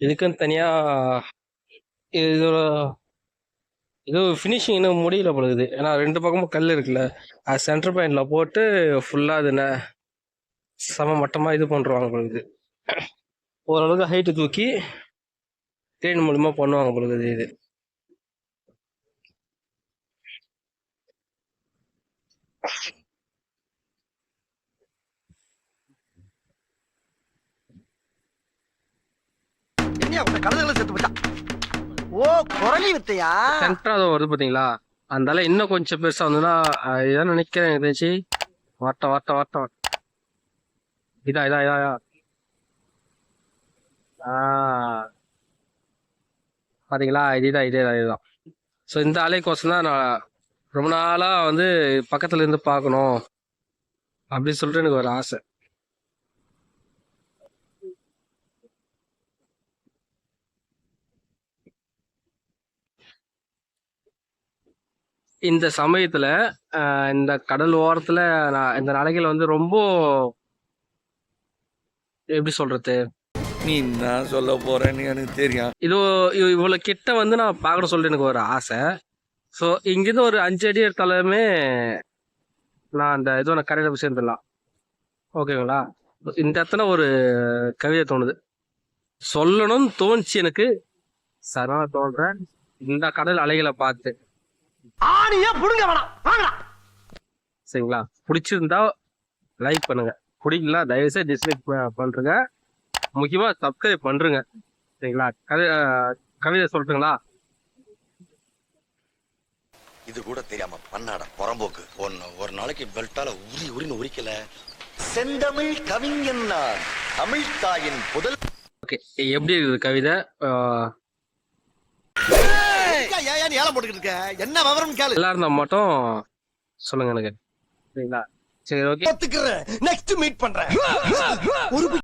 இதுக்குன்னு தனியா இது இது ஃபினிஷிங் இன்னும் முடியல பொழுது ஏன்னா ரெண்டு பக்கமும் கல் இருக்குல்ல. அது சென்டர் பாயிண்ட்ல போட்டு ஃபுல்லா அது ந- சம மட்டமா இது பண்றாங்க பொழுது ஓரளவுக்கு ஹைட்டு தூக்கி தேன் மூலியமா பண்ணுவாங்க பொழுது இது. என்னையா உங்க கழுதுகளை செத்து போச்சா ஓ குரலி வித்தையா? சென்டரா வருது பாத்தீங்களா? அதனால இன்னும் கொஞ்சம் பெருசா வந்ததுன்னா இதான் நினைக்கிறேன் எனக்கு தெரிஞ்சு. வட்ட வட்ட வட்ட வட்ட. இதா இதா இதா இதா. ஆ. பாத்தீங்களா? இதுதான் இதேதான் இதுதான் ஸோ இந்த அலைக்கோசம் தான் நான் ரொம்ப நாளா வந்து பக்கத்துல இருந்து பார்க்கணும். அப்படின்னு சொல்லிட்டு எனக்கு ஒரு ஆசை. இந்த சமயத்துல இந்த கடல் ஓரத்துல நான் இந்த அலைகள் வந்து ரொம்ப எப்படி சொல்றது? நீ என்ன சொல்ல போறேன்னு எனக்கு தெரியும். இது இவ்- இவ்வளவு கிட்ட வந்து நான் பார்க்கணும் சொல்லிட்டு எனக்கு ஒரு ஆசை. ஸோ இங்கிருந்து ஒரு அஞ்சு அடி எடுத்தாலுமே நான் அந்த இது நான் கரையில போய் சேர்ந்துடலாம். ஓகேங்களா? இந்த இடத்துல ஒரு கவிதை தோணுது. சொல்லணும்னு தோணுச்சு எனக்கு. சரணா தோன்றேன் இந்த கடல் அலைகளை பார்த்து. ஆணியா புடுங்க வேணாம். வாங்கடா. சரிங்களா? பிடிச்சிருந்தா லைக் பண்ணுங்க. பிடிக்கல தயவுசெய்து டிஸ்லைக் பண்றீங்க. முக்கியமா சப்ஸ்கிரைப் பண்றீங்க. சரிங்களா? கதை அஹ் கவிதை சொல்லட்டுங்களா? இது கூட தெரியாம பண்ணாட புறம்போக்கு. ஒன்னு ஒரு நாளைக்கு பெல்ட்டால உரி உரின்னு உரிக்கல. செந்தமிழ் கவிஞன் நான் தமிழ் தாயின் முதல் ஓகே எப்படி இருக்குது கவிதை? ஏன் ஏலம் போட்டுக்கிட்டு இருக்க? என்ன விவரம் கேளு. நல்லா இருந்தா மட்டும் சொல்லுங்க எனக்கு. சரிங்களா? சரி ஓகே ஒத்துக்கிறேன். நெக்ஸ்ட் மீட் பண்றேன். ஒரு